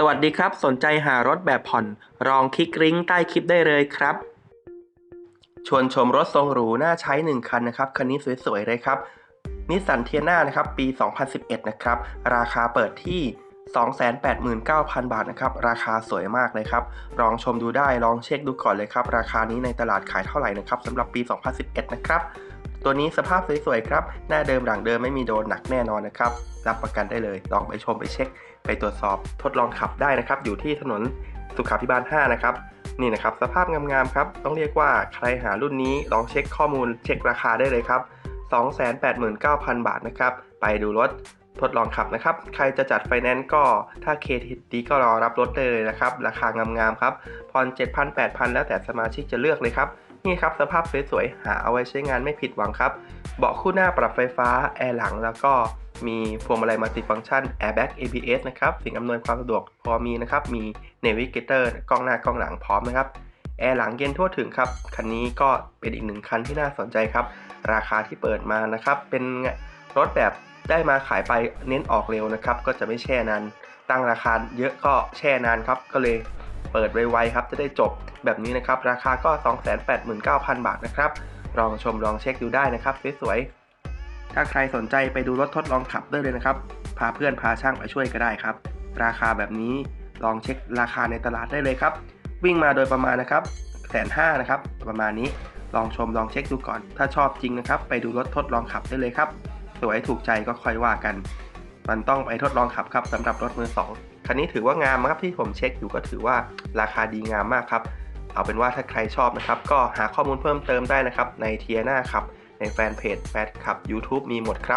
สวัสดีครับ สนใจหารถแบบผ่อนลองคลิกลิงก์ใต้คลิปได้เลยครับ ชวนชมรถทรงหรูน่าใช้ 1 คันนะครับ คันนี้สวยๆเลยครับนิสสันเทียนานะครับ ปี 2011 นะครับ ราคาเปิดที่ 289,000 บาทนะครับ ราคาสวยมากเลยครับ ลองชมดูได้ ลองเช็คดูก่อนเลยครับ ราคานี้ในตลาดขายเท่าไหร่นะครับสำหรับปี 2011 นะครับ ตัวนี้สภาพสวยๆครับ หน้าเดิมหลังเดิมไม่มีโดนหนักแน่นอนนะครับ รับประกันได้เลย ลองไปชมไปเช็ค ไปตรวจสอบทดลองขับได้นะครับ อยู่ที่ถนนสุขาพิบาล 5 นะครับ นี่นะครับ สภาพงามๆครับ ต้องเรียกว่าใครหารุ่นนี้ ลองเช็คข้อมูล เช็คราคาได้เลยครับ289,000 บาทนะครับ ไปดูรถ ทดลองขับนะครับ ใครจะจัดไฟแนนซ์ก็ถ้าเครดิตดีก็รอรับรถเลยนะครับ ราคางามๆครับผ่อน7,000 8,000 แล้วแต่สมาชิกจะเลือกเลยครับ นี่ครับสภาพสวยๆหาเอาไว้ใช้งานไม่ผิดหวังครับ เบาะคู่หน้าปรับไฟฟ้า แอร์หลังแล้วก็มีพวงมาลัยมัลติฟังก์ชัน Airbag ABS นะครับ สิ่งอำนวยความสะดวกพอมีนะครับ มี Navigator กล้องหน้ากล้องหลังพร้อมนะครับ แอร์หลังเย็นทั่วถึงครับ คันนี้ก็เป็นอีกหนึ่งคันที่น่าสนใจครับ ราคาที่เปิดมานะครับ เป็นรถแบบ ได้มาขายไปเน้นออกเร็วนะครับ ก็จะไม่แช่นานตั้งราคาเยอะก็แช่นานครับ ก็เลยเปิดไวๆครับ จะได้จบแบบนี้นะครับ ราคาก็ 289,000 บาทนะครับ ลองชมลองเช็คดูได้นะครับสวยๆถ้าใครสนใจไปดูรถทดลองขับได้เลยนะครับ พาเพื่อนพาช่างไปช่วยก็ได้ครับ ราคาแบบนี้ลองเช็คราคาในตลาดได้เลยครับ วิ่งมาโดยประมาณนะครับแสนห้านะครับ ประมาณนี้ลองชมลองเช็คดูก่อน ถ้าชอบจริงนะครับ ไปดูรถทดลองขับได้เลยครับ สวยถูกใจก็ค่อยว่ากัน มันต้องไปทดลองขับครับสำหรับรถมือสองคันนี้ถือว่างามครับที่ผมเช็คอยู่ก็ถือว่าราคาดีงามมากครับ เอาเป็นว่าถ้าใครชอบนะครับ ก็หาข้อมูลเพิ่มเติมได้นะครับ ในเทียนาครับ ในแฟนเพจแฟนคลับ YouTube มีหมดครับ